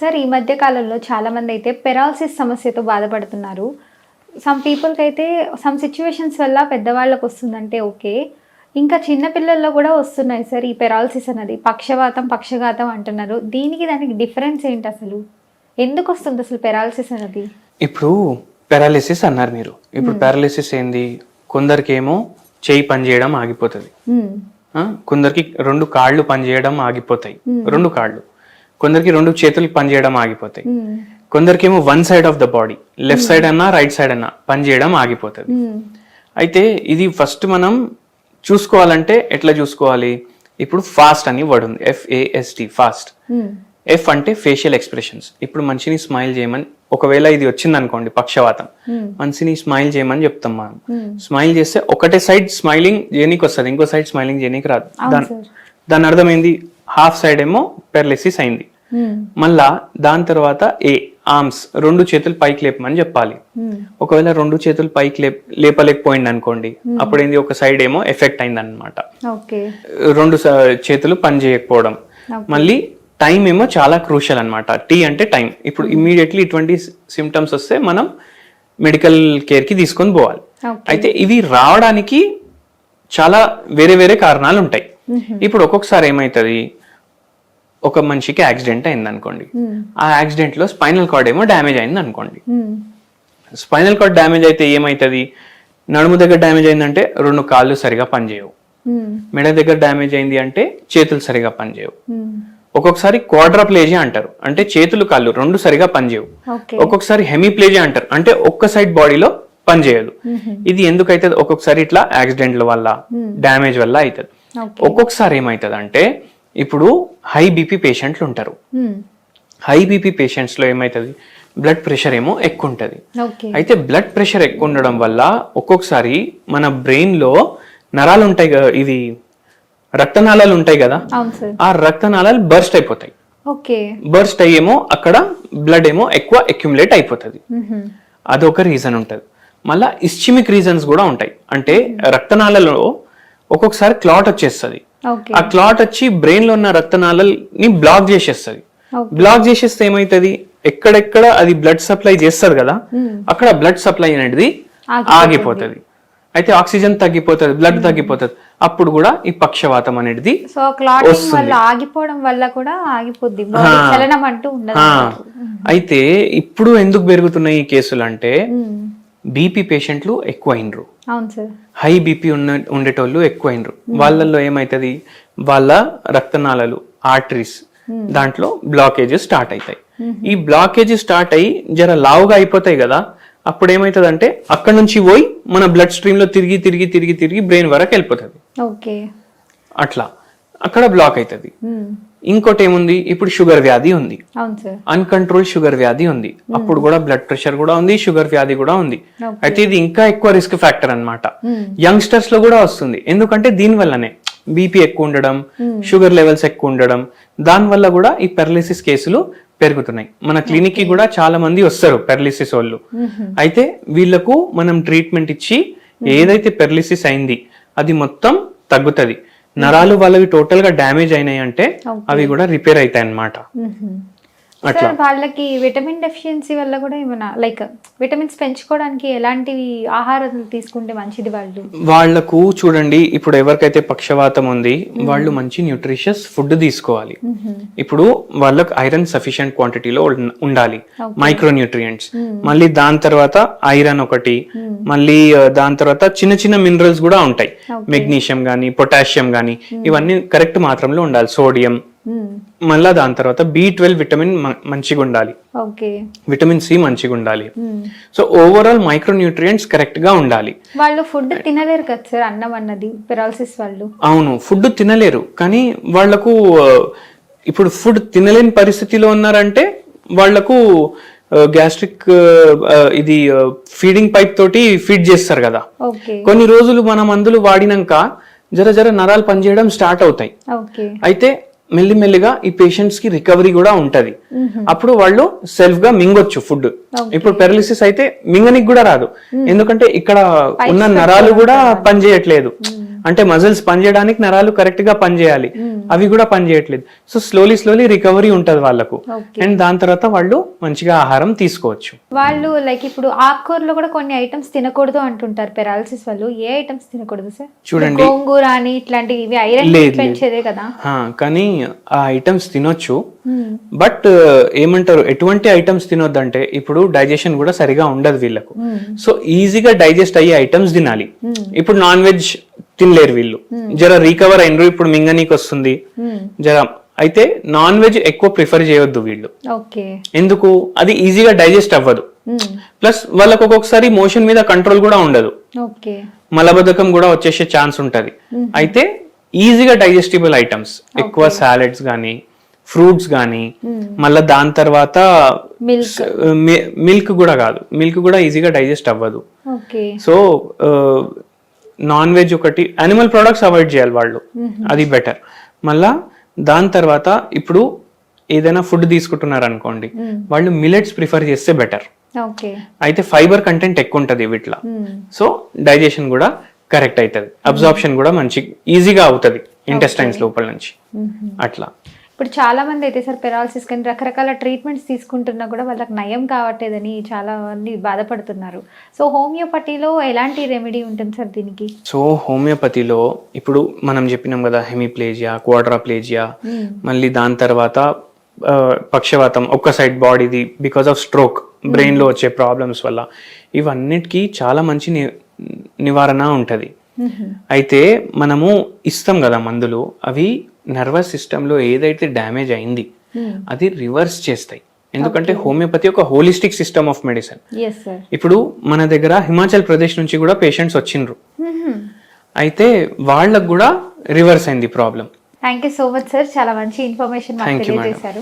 Sir ఈ మధ్య కాలంలో చాలా మంది అయితే పెరాలసిస్ సమస్యతో బాధపడుతున్నారు. సమ్ పీపుల్కి అయితే సమ్ సిచ్యువేషన్స్ వల్ల పెద్దవాళ్ళకు వస్తుందంటే ఓకే. ఇంకా చిన్న పిల్లల్లో కూడా వస్తున్నాయి సార్ ఈ పెరాలసిస్ అన్నది. పక్షవాతం పక్షఘాతం అంటున్నారు. దీనికి దానికి డిఫరెన్స్ ఏంటి అసలు? ఎందుకు వస్తుంది అసలు పెరాలసిస్ అన్నది? ఇప్పుడు పారాలిసిస్ అన్నారు మీరు. ఇప్పుడు పారాలిసిస్ ఏంది? కొందరికేమో చేయి పనిచేయడం ఆగిపోతుంది. కొందరికి రెండు కాళ్ళు పనిచేయడం ఆగిపోతాయి. రెండు కాళ్ళు. కొందరికి రెండు చేతులు పనిచేయడం ఆగిపోతాయి. కొందరికేమో one side of the body left side అన్నా రైట్ సైడ్ అన్నా పనిచేయడం ఆగిపోతుంది. అయితే ఇది ఫస్ట్ మనం చూసుకోవాలంటే ఎట్లా చూసుకోవాలి ఇప్పుడు ఫాస్ట్ అని వర్డ్ ఉంది ఎఫ్ఏఎస్టి ఫాస్ట్. ఎఫ్ అంటే ఫేషియల్ ఎక్స్ప్రెషన్స్ ఇప్పుడు మనిషిని స్మైల్ చేయమని ఒకవేళ ఇది వచ్చింది అనుకోండి పక్షవాతం. మనిషిని స్మైల్ చేయమని చెప్తాం మనం. స్మైల్ చేస్తే ఒకటే సైడ్ స్మైలింగ్ చేయనీకి వస్తుంది ఇంకో సైడ్ స్మైలింగ్ చేయనీకి రాదు దాని దాని అర్థమైంది హాఫ్ సైడ్ ఏమో పెర్లెసిస్ అయింది. మళ్ళా దాని తర్వాత ఏ ఆర్మ్స్ రెండు చేతులు పైకి లేపమని చెప్పాలి. మ్మ్. ఒకవేళ రెండు చేతులు పైకి లేప్ లేపలేకపోయింది అనుకోండి అప్పుడు ఏంది ఒక సైడ్ ఏమో ఎఫెక్ట్ అయింది అనమాట రెండు చేతులు పని చేయకపోవడం. మళ్ళీ టైం ఏమో చాలా క్రూషల్ అన్నమాట. టీ అంటే టైం ఇప్పుడు ఇమ్మీడియట్లీ ఇటువంటి సిమ్టమ్స్ వస్తే మనం మెడికల్ కేర్కి తీసుకొని పోవాలి. అయితే ఇవి రావడానికి చాలా వేరే వేరే కారణాలు ఉంటాయి. ఇప్పుడు ఒక్కొక్కసారి ఏమవుతుంది ఒక మనిషికి యాక్సిడెంట్ అయింది అనుకోండి మ్మ్. ఆ యాక్సిడెంట్లో స్పైనల్ కార్డ్ ఏమో డ్యామేజ్ అయింది అనుకోండి మ్మ్. స్పైనల్ కార్డ్ డ్యామేజ్ అయితే ఏమవుతుంది నడుము దగ్గర డ్యామేజ్ అయిందంటే రెండు కాళ్ళు సరిగా పనిచేయవు. మ్మ్. మెడ దగ్గర డ్యామేజ్ అయింది అంటే చేతులు సరిగా పనిచేయవు. ఒక్కొక్కసారి క్వాడ్రాప్లేజియా అంటారు. అంటే చేతులు కాళ్ళు రెండు సరిగా పనిచేయవు. ఒక్కొక్కసారి హెమీప్లేజియా అంటారు. అంటే ఒక్క సైడ్ బాడీలో పనిచేయదు. ఇది ఎందుకు అవుతుంది ఒక్కొక్కసారి ఇట్లా యాక్సిడెంట్ల వల్ల డ్యామేజ్ వల్ల అవుతుంది ఒక్కొక్కసారి ఏమవుతుంది అంటే ఇప్పుడు హై బీపీ పేషెంట్లు ఉంటారు. హై బీపీ పేషెంట్స్లో ఏమవుతుంది బ్లడ్ ప్రెషర్ ఏమో ఎక్కువ ఉంటుంది అయితే బ్లడ్ ప్రెషర్ ఎక్కువ ఉండడం వల్ల ఒక్కొక్కసారి మన బ్రెయిన్లో నరాలు ఉంటాయి కదా ఇది రక్తనాళాలు ఉంటాయి కదా ఆ రక్తనాళాలు బర్స్ట్ అయిపోతాయి. ఓకే బర్స్ట్ అయ్యేమో అక్కడ బ్లడ్ ఏమో ఎక్కువ అక్యుములేట్ అయిపోతుంది. మ్మ్. అదొక రీజన్ ఉంటుంది. మళ్ళా ఇస్చిమిక్ రీజన్స్ కూడా ఉంటాయి. అంటే రక్తనాళాలలో ఒక్కొక్కసారి క్లాట్ వచ్చేస్తుంది. ఆ క్లాట్ వచ్చి బ్రెయిన్లో ఉన్న రక్తనాళాలని బ్లాక్ చేసేస్తుంది బ్లాక్ చేసేస్తే ఏమైతుంది ఎక్కడెక్కడ అది బ్లడ్ సప్లై చేస్తుంది కదా. అక్కడ బ్లడ్ సప్లై అనేది ఆగిపోతుంది. అయితే ఆక్సిజన్ తగ్గిపోతుంది బ్లడ్ తగ్గిపోతుంది అప్పుడు కూడా ఈ పక్షవాతం అనేది సో క్లాటింగ్ వస్తుంది. వల్ల ఆగిపోవడం వల్ల కూడా ఆగిపోద్ది. చలనం అంటూ ఉండదు అయితే ఇప్పుడు ఎందుకు పెరుగుతున్నాయి ఈ కేసులు అంటే. బీపీ పేషెంట్లు ఎక్కువ అయినరు అవును సార్. హై బీపీ ఉన్న ఉండేటోళ్ళు ఎక్కువ అయినరు వాళ్ళల్లో ఏమవుతుంది వాళ్ళ రక్తనాళాలు ఆర్టరీస్ దాంట్లో బ్లాకేజెస్ స్టార్ట్ అవుతాయి ఈ బ్లాకేజ్ స్టార్ట్ అయ్యి జర లావుగా అయిపోతాయి కదా అప్పుడు ఏమవుతుంది అంటే అక్కడ నుంచి పోయి మన బ్లడ్ స్ట్రీమ్లో తిరిగి తిరిగి తిరిగి తిరిగి బ్రెయిన్ వరకు వెళ్ళిపోతుంది. ఓకే. అట్లా. అక్కడ బ్లాక్ అవుతుంది మ్మ్. ఇంకోటి ఏముంది? ఇప్పుడు షుగర్ వ్యాధి ఉంది. అన్కంట్రోల్ షుగర్ వ్యాధి ఉంది. అప్పుడు కూడా బ్లడ్ ప్రెషర్ కూడా ఉంది షుగర్ వ్యాధి కూడా ఉంది. అయితే ఇది ఇంకా ఎక్కువ రిస్క్ ఫ్యాక్టర్ అన్నమాట. మ్మ్. యంగ్స్టర్స్లో కూడా వస్తుంది. ఎందుకంటే దీని వల్లనే బీపీ ఎక్కువ ఉండడం షుగర్ లెవెల్స్ ఎక్కువ ఉండడం దాని వల్ల కూడా ఈ పెరలిసిస్ కేసులు పెరుగుతున్నాయి. మన క్లినిక్కి కూడా చాలా మంది వస్తారు పెరలిసిస్ వాళ్ళు. మ్మ్. అయితే వీళ్ళకు మనం ట్రీట్మెంట్ ఇచ్చి ఏదైతే పెరలిసిస్ అయింది అది మొత్తం తగ్గుతది. నరాలు వాళ్ళవి టోటల్గా డ్యామేజ్ అయినాయి అంటే. అవి కూడా రిపేర్ అవుతాయి అన్నమాట సార్ వాళ్ళకి విటమిన్ డెఫిషియన్సీ వల్ల కూడా ఏమైనా లైక్ విటమిన్స్ పెంచుకోవడానికి ఎలాంటివి ఆహారాలు తీసుకుంటే మంచిది వాళ్ళు? వాళ్ళకు చూడండి ఇప్పుడు ఎవరికైతే పక్షవాతం ఉంది వాళ్ళు మంచి న్యూట్రిషియస్ ఫుడ్ తీసుకోవాలి. ఇప్పుడు వాళ్ళకు ఐరన్ సఫిషియంట్ క్వాంటిటీలో ఉండాలి. మైక్రో న్యూట్రియంట్స్ మళ్ళీ దాని తర్వాత ఐరన్ ఒకటి మళ్ళీ దాని తర్వాత చిన్న చిన్న మినరల్స్ కూడా ఉంటాయి. మెగ్నీషియం గానీ పొటాషియం గానీ ఇవన్నీ కరెక్ట్ మాత్రంలో ఉండాలి. సోడియం. మళ్ళా దాని తర్వాత బి ట్వెల్వ్ విటమిన్ మంచిగా ఉండాలి ఓకే. విటమిన్ సి మంచిగా ఉండాలి. సో ఓవరాల్ మైక్రో న్యూట్రియంట్స్ కరెక్ట్గా ఉండాలి. వాళ్ళు ఫుడ్ తినలేరు కదా సార్ అన్నం అన్నది పెరాలసిస్ వాళ్ళు. అవును ఫుడ్ తినలేరు. కానీ వాళ్ళకు ఆ, ఇప్పుడు ఫుడ్ తినలేని పరిస్థితిలో ఉన్నారంటే వాళ్ళకు గ్యాస్ట్రిక్ ఇది ఫీడింగ్ పైప్ తోటి ఫీడ్ చేస్తారు కదా. కొన్ని రోజులు మన మందులు వాడినాక జర జర నరాలు పనిచేయడం స్టార్ట్ అవుతాయి. అయితే మెల్లిమెల్లిగా ఈ పేషెంట్స్కి రికవరీ కూడా ఉంటది. అప్పుడు వాళ్ళు సెల్ఫ్గా మింగొచ్చు ఫుడ్ ఇప్పుడు పెరలిసిస్ అయితే మింగనికి కూడా రాదు. ఎందుకంటే ఇక్కడ ఉన్న నరాలు కూడా పనిచేయట్లేదు. అంటే మజిల్స్ పనిచేయడానికి నరాలు కరెక్ట్గా పనిచేయాలి. అవి కూడా పనిచేయట్లేదు. సో స్లోలీ స్లోలీ రికవరీ ఉంటది వాళ్ళకు. అండ్ దాని తర్వాత వాళ్ళు మంచిగా ఆహారం తీసుకోవచ్చు. వాళ్ళు లైక్ ఇప్పుడు ఆకుకూరలో కూడా కొన్ని ఐటమ్స్ తినకూడదు అంటుంటారు పెరాలసిస్ వాళ్ళు. ఏ ఐటమ్స్ తినకూడదు సార్? చూడండి. గోంగూర అని ఇట్లాంటివి ఇవి ఐరన్. పెంచేదే కదా. కానీ ఆ ఐటమ్స్ తినొచ్చు. బట్ ఏమంటారు ఎటువంటి ఐటమ్స్ తినొద్దంటే ఇప్పుడు డైజెషన్ కూడా సరిగా ఉండదు వీళ్ళకు. సో ఈజీగా డైజెస్ట్ అయ్యే ఐటమ్స్ తినాలి. ఇప్పుడు నాన్ వెజ్ తినలేరు వీళ్ళు. జర రీకవర్ అయినరు ఇప్పుడు మింగనీకి వస్తుంది మ్మ్. జర అయితే నాన్ వెజ్ ఎక్కువ ప్రిఫర్ చేయొద్దు వీళ్ళు. ఓకే. ఎందుకు? అది ఈజీగా డైజెస్ట్ అవ్వదు. ప్లస్ వాళ్ళకు ఒక్కొక్కసారి మోషన్ మీద కంట్రోల్ కూడా ఉండదు. మలబద్ధకం కూడా వచ్చేసే ఛాన్స్ ఉంటది. అయితే ఈజీగా డైజెస్టిబుల్ ఐటమ్స్ ఎక్కువ సాలెడ్స్ కానీ ఫ్రూట్స్ కానీ మళ్ళీ దాని తర్వాత మిల్క్ కూడా కాదు. మిల్క్ కూడా ఈజీగా డైజెస్ట్ అవ్వదు. సో నాన్ వెజ్ ఒకటి అనిమల్ ప్రొడక్ట్స్ అవాయిడ్ చేయాలి వాళ్ళు. అది బెటర్ మళ్ళా దాని తర్వాత ఇప్పుడు ఏదైనా ఫుడ్ తీసుకుంటున్నారు అనుకోండి వాళ్ళు మిలెట్స్ ప్రిఫర్ చేస్తే బెటర్ అయితే ఫైబర్ కంటెంట్ ఎక్కువ ఉంటుంది వీటిలో. సో డైజెషన్ కూడా కరెక్ట్ అవుతుంది. అబ్జార్ప్షన్ కూడా మంచి ఈజీగా అవుతుంది ఇంటెస్టైన్స్ లోపల నుంచి. అట్లా. ఇప్పుడు చాలా మంది అయితే సార్ పెరాలసిస్ కానీ రకరకాల ట్రీట్మెంట్స్ తీసుకుంటున్నా కూడా వాళ్ళకి నయం కావట్లేదని చాలా మంది బాధపడుతున్నారు. సో హోమియోపతిలో ఎలాంటి రెమెడీ ఉంటుంది సార్ దీనికి? సో హోమియోపతిలో ఇప్పుడు మనం చెప్పినాం కదా హెమిప్లేజియా క్వాడ్రాప్లేజియా మళ్ళీ దాని తర్వాత పక్షవాతం ఒక్క సైడ్ బాడీది బికాస్ ఆఫ్ స్ట్రోక్ బ్రెయిన్లో వచ్చే ప్రాబ్లమ్స్ వల్ల. ఇవన్నిటికీ చాలా మంచి నివారణ ఉంటది. అయితే మనము ఇస్తాం కదా మందులు అవి నర్వస్ సిస్టంలో ఏదైతే డ్యామేజ్ అయింది అది రివర్స్ చేస్తాయి. ఎందుకంటే హోమియోపతి ఒక హోలిస్టిక్ సిస్టమ్ ఆఫ్ మెడిసిన్ ఇప్పుడు మన దగ్గర హిమాచల్ ప్రదేశ్ నుంచి కూడా పేషెంట్స్ వచ్చిండ్రు. అయితే వాళ్ళకు కూడా రివర్స్ అయింది problem thank you so much sir చాలా మంచి ఇన్ఫర్మేషన్. తెలియజేశారు.